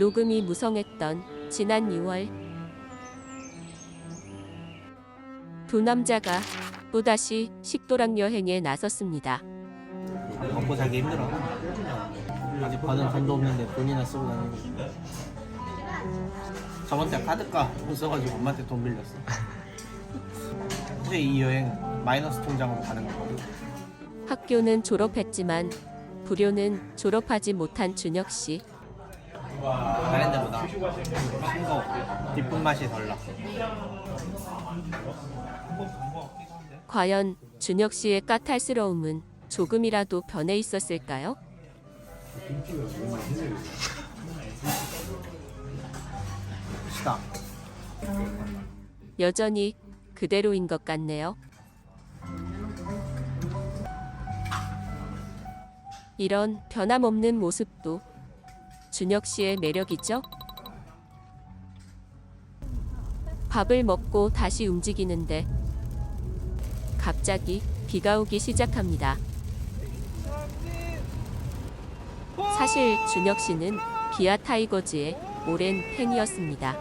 녹음이 무성했던 지난 6월 두 남자가 또다시 식도락 여행에 나섰습니다. 먹고 살기 힘들어. 아직 버는 돈도 없는데 돈이나 쓰고 다니고. 저번 달 카드값 못 써가지고 엄마한테 돈 빌렸어. 이제 이 여행 마이너스 통장으로 가는 거거든. 학교는 졸업했지만 불효는 졸업하지 못한 준혁 씨. 다른 데보다 싱거 뒷분 맛이 덜 나. 과연 준혁 씨의 까탈스러움은 조금이라도 변해 있었을까요? 시다. 여전히 그대로인 것 같네요. 이런 변함없는 모습도 준혁 씨의 매력이죠. 밥을 먹고 다시 움직이는데 갑자기 비가 오기 시작합니다. 사실 준혁 씨는 기아 타이거즈의 오랜 팬이었습니다.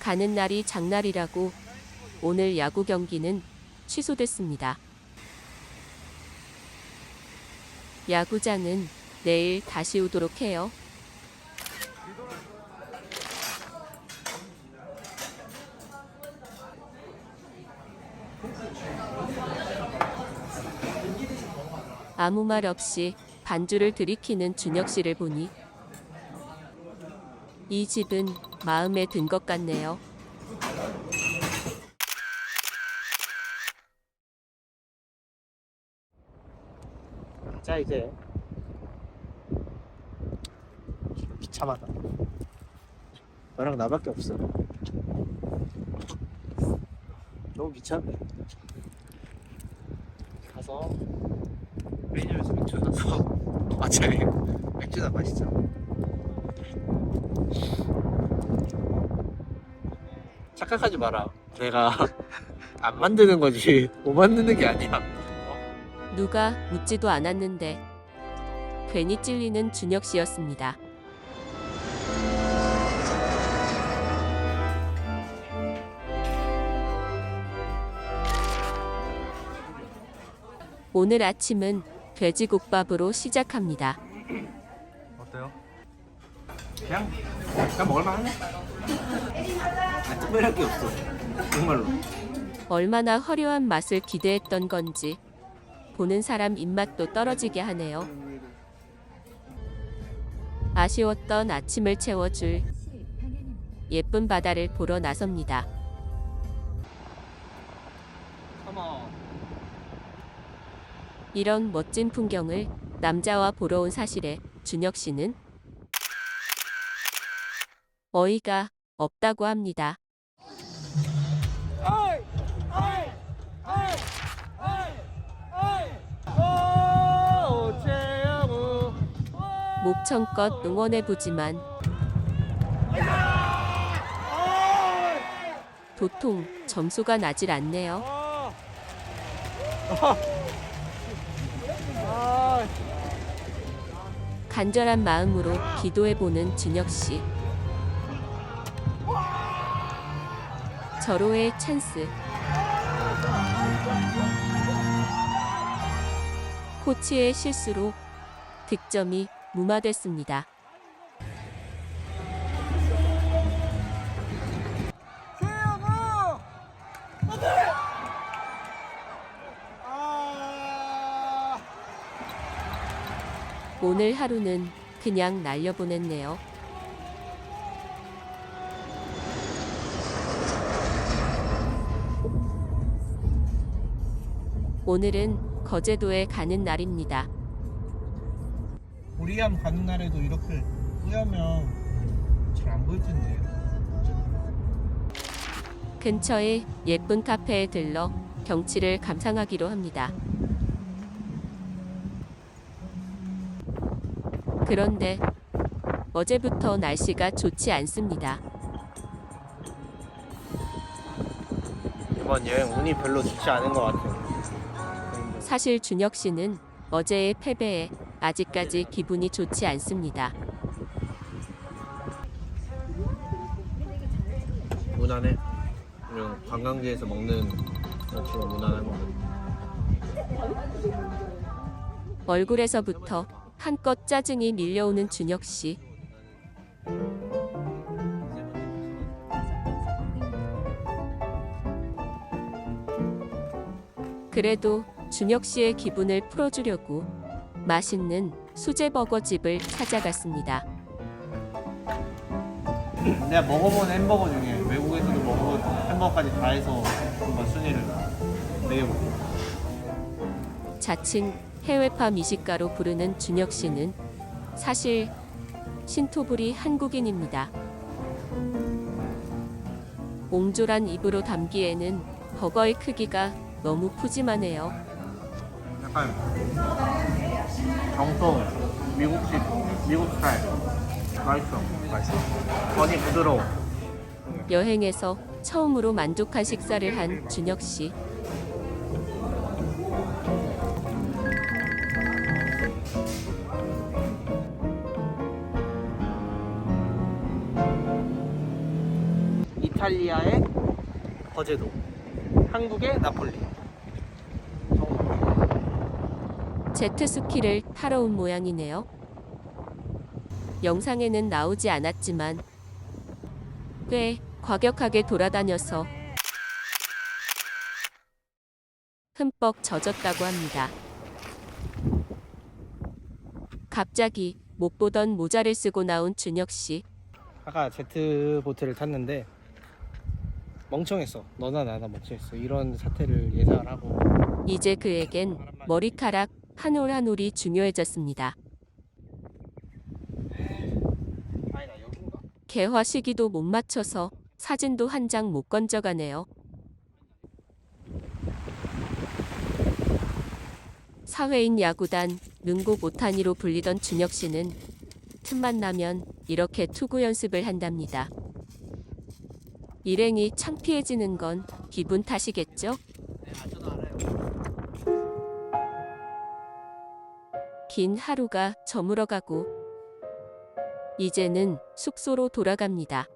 가는 날이 장날이라고 오늘 야구 경기는 취소됐습니다. 야구장은 내일 다시 오도록 해요. 아무 말 없이 반주를 들이키는 준혁 씨를 보니 이 집은 마음에 든 것 같네요. 자 이제 비참하다. 너랑 나밖에 없어. 너무 비참해. 가서 메뉴에서 맥주 사서 마차에 맥주나 마시자. 착각하지 마라. 내가 안 만드는 거지 못 만드는 게 아니야. 누가 묻지도 않았는데 괜히 찔리는 준혁 씨였습니다. 오늘 아침은 돼지국밥으로 시작합니다. 어때요? 그냥 그냥 먹을만 하네. 아, 특별할 게 없어. 정말로. 얼마나 화려한 맛을 기대했던 건지 보는 사람 입맛도 떨어지게 하네요. 아쉬웠던 아침을 채워줄 예쁜 바다를 보러 나섭니다. 이런 멋진 풍경을 남자와 보러 온 사실에 준혁 씨는 어이가 없다고 합니다. 목청껏 응원해보지만 도통 점수가 나질 않네요. 간절한 마음으로 기도해보는 준혁 씨. 절호의 찬스. 코치의 실수로 득점이 무마됐습니다. 오늘 하루는 그냥 날려보냈네요. 오늘은 거제도에 가는 날입니다. 우리암 가는 날에도 이렇게 뿌야면 잘 안 보일 텐데. 근처의 예쁜 카페에 들러 경치를 감상하기로 합니다. 그런데 어제부터 날씨가 좋지 않습니다. 이번 여행 운이 별로 좋지 않은 것 같아요. 사실 준혁 씨는 어제의 패배에 아직까지 기분이 좋지 않습니다. 무난해. 그냥 관광지에서 먹는 것처럼 무난한 거. 얼굴에서부터 한껏 짜증이 밀려오는 준혁 씨. 그래도 준혁 씨의 기분을 풀어주려고 맛있는 수제 버거 집을 찾아갔습니다. 내가 먹어본 햄버거 중에 외국에서도 먹어본 햄버거까지 다 해서 한번 순위를 매겨볼게. 자칭 해외파 미식가로 부르는 준혁 씨는 사실 신토불이 한국인입니다. 옹졸한 입으로 담기에는 버거의 크기가 너무 푸짐하네요. 약간 정통 미국식 미국 스타일. 맛있어. 맛있어. 건이 부드러워. 여행에서 처음으로 만족한 식사를 한 준혁 씨. 이탈리아의 거제도, 한국의 나폴리. 제트스키를 타러 온 모양이네요. 영상에는 나오지 않았지만 꽤 과격하게 돌아다녀서 흠뻑 젖었다고 합니다. 갑자기 못 보던 모자를 쓰고 나온 준혁 씨. 아까 제트 보트를 탔는데 멍청했어. 너나 나나 멍청했어. 이런 사태를 예상을 하고 이제 그에겐 머리카락 한 올 한 올이 중요해졌습니다. 개화 시기도 못 맞춰서 사진도 한 장 못 건져가네요. 사회인 야구단 능고 모타니로 불리던 준혁 씨는 틈만 나면 이렇게 투구 연습을 한답니다. 일행이 창피해지는 건 기분 탓이겠죠? 긴 하루가 저물어가고 이제는 숙소로 돌아갑니다.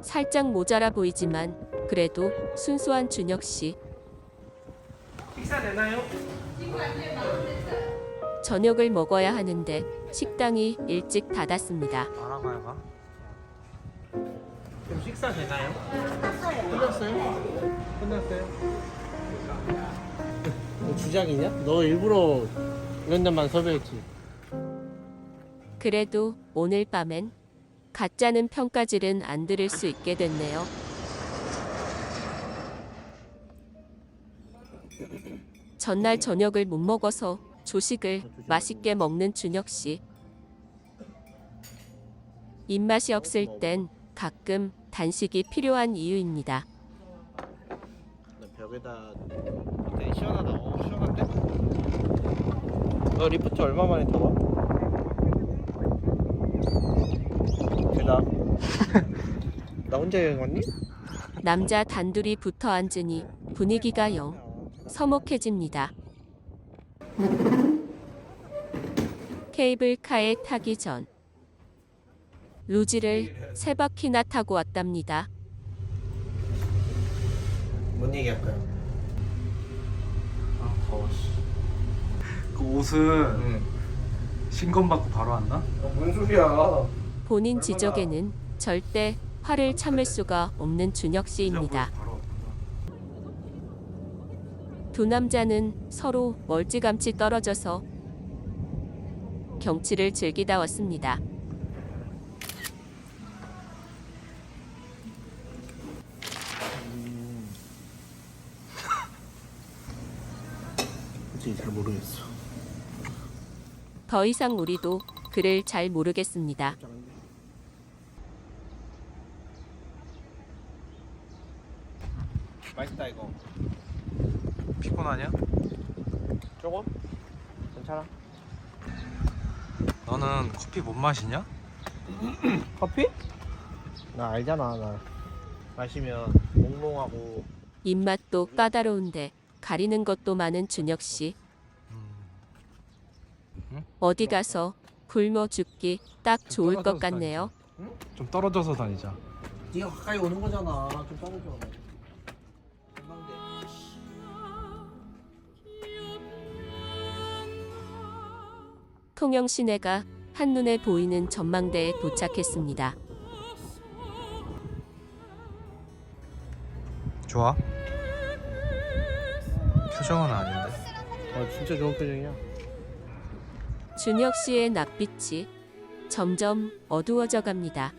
살짝 모자라 보이지만 그래도 순수한 준혁 씨. 식사 되나요? 저녁을 먹어야 하는데 식당이 일찍 닫았습니다. 알아가요 가. 그럼 식사 되나요? 끝났어요. 끝났어요? 끝났어요? 너 주작이냐? 너 일부러 이런 데만 섭외했지. 그래도 오늘 밤엔 가짜는 평가질은 안 들을 수 있게 됐네요. 전날 저녁을 못 먹어서 조식을 맛있게 먹는 준혁 씨. 입맛이 없을 땐 가끔 단식이 필요한 이유입니다. 나 벽에다 되게 시원하다. 어 시원한데? 너 리프트 얼마 만에 타봐? 대답. 나 혼자 여행 왔니? 남자 단둘이 붙어 앉으니 분위기가 영 서먹해집니다. 케이블카에 타기 전 루지를 세 바퀴나 타고 왔답니다. 뭔 얘기 할까요? 아 더워. 씨. 그 옷은 응. 신검 받고 바로 한다? 어, 뭔 소리야? 본인 지적에는 절대 화를 참을 수가 없는 준혁 씨입니다. 바로. 두 남자는 서로 멀찌감치 떨어져서 경치를 즐기다 왔습니다. 솔직히 잘 모르겠어. 더 이상 우리도 그를 잘 모르겠습니다. 맛있다 이거. 피곤하냐? 조금? 괜찮아. 너는 커피 못 마시냐? 커피? 나 알잖아 나 마시면 몽롱하고 입맛도 까다로운데 가리는 것도 많은 준혁 씨. 음. 어디 가서 굶어 죽기 딱 좋을 것 떨어져서 같네요. 좀 떨어져서 다니자. 네가 가까이 오는 거잖아. 좀 떨어져. 통영 시내가 한눈에 보이는 전망대에 도착했습니다. 좋아? 표정은 아닌데. 아 진짜 좋은 표정이야. 준혁 씨의 낯빛이 점점 어두워져 갑니다.